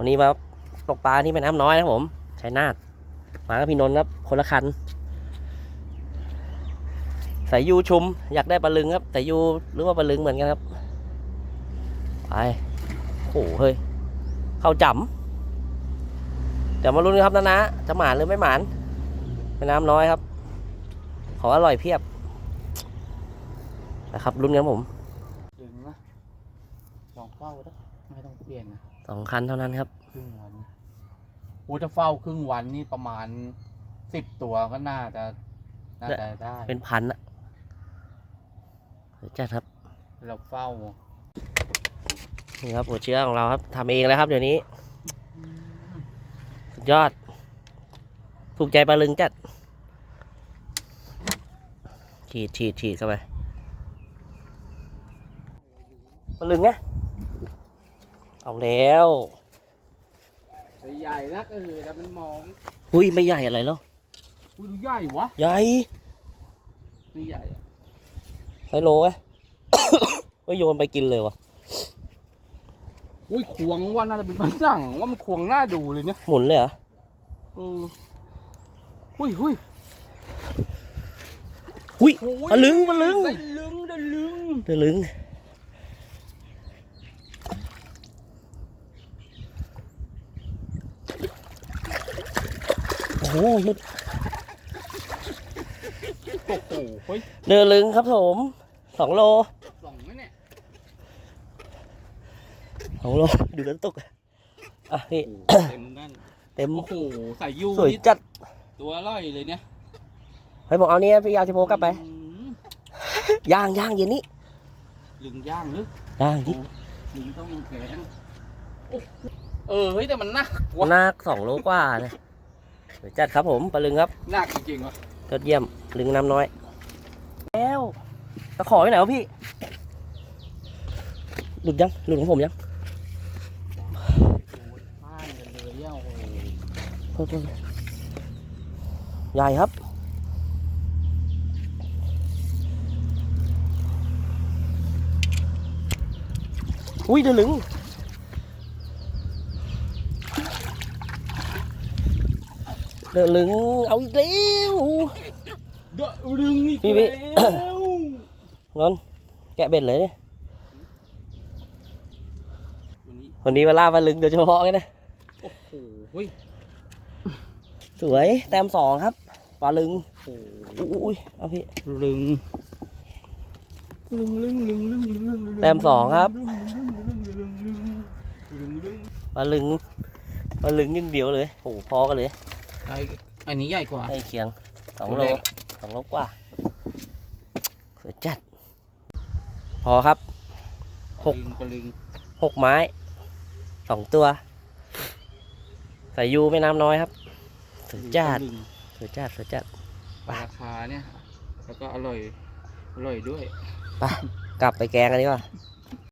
วันนี้มาตกปลาที่แม่น้ำน้อยนะครับผมชัยนาทมากับพี่นนท์ครับ คนละคันสายยูชุม อยากได้ปลาลึงครับสายยูหรือว่าปลาลึงเหมือนกันครับ ไปโอ้โหเฮ้ย เข้าจำเดี๋ยวมาลุ้นกันครับนะนะ จะหมานหรือไม่หมานแม่น้ำน้อยครับ ขออร่อยเพียบ นะครับลุ้นกันครับผม ดึงนะลองเฝ้าได้ไม่ต้องเปลี่ยนนะ สองคันเท่านั้นครับ ครึ่งวันโอ้จะเฝ้าครึ่งวันนี่ประมาณสิบตัวก็น่าจะน่าจะได้เป็นพันอะเดี๋ยวจัดครับ เราเฝ้า นี่ครับหัวเชื้อของเราครับทำเองแล้วครับ เดี๋ยวนี้ สุดยอด ถูกใจปลาลึงจัด ฉีดฉีดฉีดเข้าไปปลาลึงไง เอาแล้วใหญ่นักเออแต่มันมองอุ้ยไม่ใหญ่อะไรแล้วอุ้ยใหญ่วะใหญ่นี่ใหญ่อะไซโลไงก็โยนไปกินเลยวะอุ้ยควงว่าน่าจะเป็นมันสั่งว่ามันควงหน้าดูเลยเนี่ยหมุนเลยเหรอเออหุ้ยหุ้ยอุ้ยโอ้ยปลาลึงปลาลึงได้ลึงได้ลึงเดือลึง โอ้โหยุดโอ้โหเฮ้ยเดือลึงครับผมสองโลสองไหมเนี่ยสองโลดูแล้วตกอะพี่โอ้โหเต็มนั่นเต็มโอ้โหใส่ยูสวยนี่จัดตัวอร่อยเลยเนี่ยเฮ้ยบอกเอาเนี้ยพี่ยาวชิโมกลับไปอืมย่างย่างเย็นนี้ลึงย่างหรือย่างดิลึงต้องแข็งโอ้เออเฮ้ยแต่มันหนักว่ะหนักสองโลกว่าเนี่ยสวย จัดครับผมปลาลึงครับหนักจริงๆวะยอดเยี่ยมลึงน้ำน้อย แล้วตะขอที่ไหนวะพี่ หลุดยัง หลุดของผมยังพลาดกันเลยอะโอ้โหโทษโทษใหญ่ครับอุ้ยเดือดลึง อะลึงเอาอีกแล้วเดอะลึงอีกแล้วงอนแกะเบ็ดเลยวันนี้มาล่าปลาลึงโดยเฉพาะกันนะโอ้โหสวยแต้มสองครับปลาลึงโอ้ยเอาพี่ลึงแต้มสองครับปลาลึงปลาลึงยิ่งเดียวเลยโอ้โหพอกันเลย ไอ้อันนี้ใหญ่กว่า ใกล้เคียงสองตัวโลเล็ก สองโลกว่าสวยจัด พอครับ หกลึงปลาลึงหกไม้สองตัวใส่ยูไม่น้ำน้อยครับสวยจัดลึงสวยจัดสวยจัด ราคาเนี่ย แล้วก็อร่อย อร่อยด้วย กลับไปแกงกันดีกว่าอ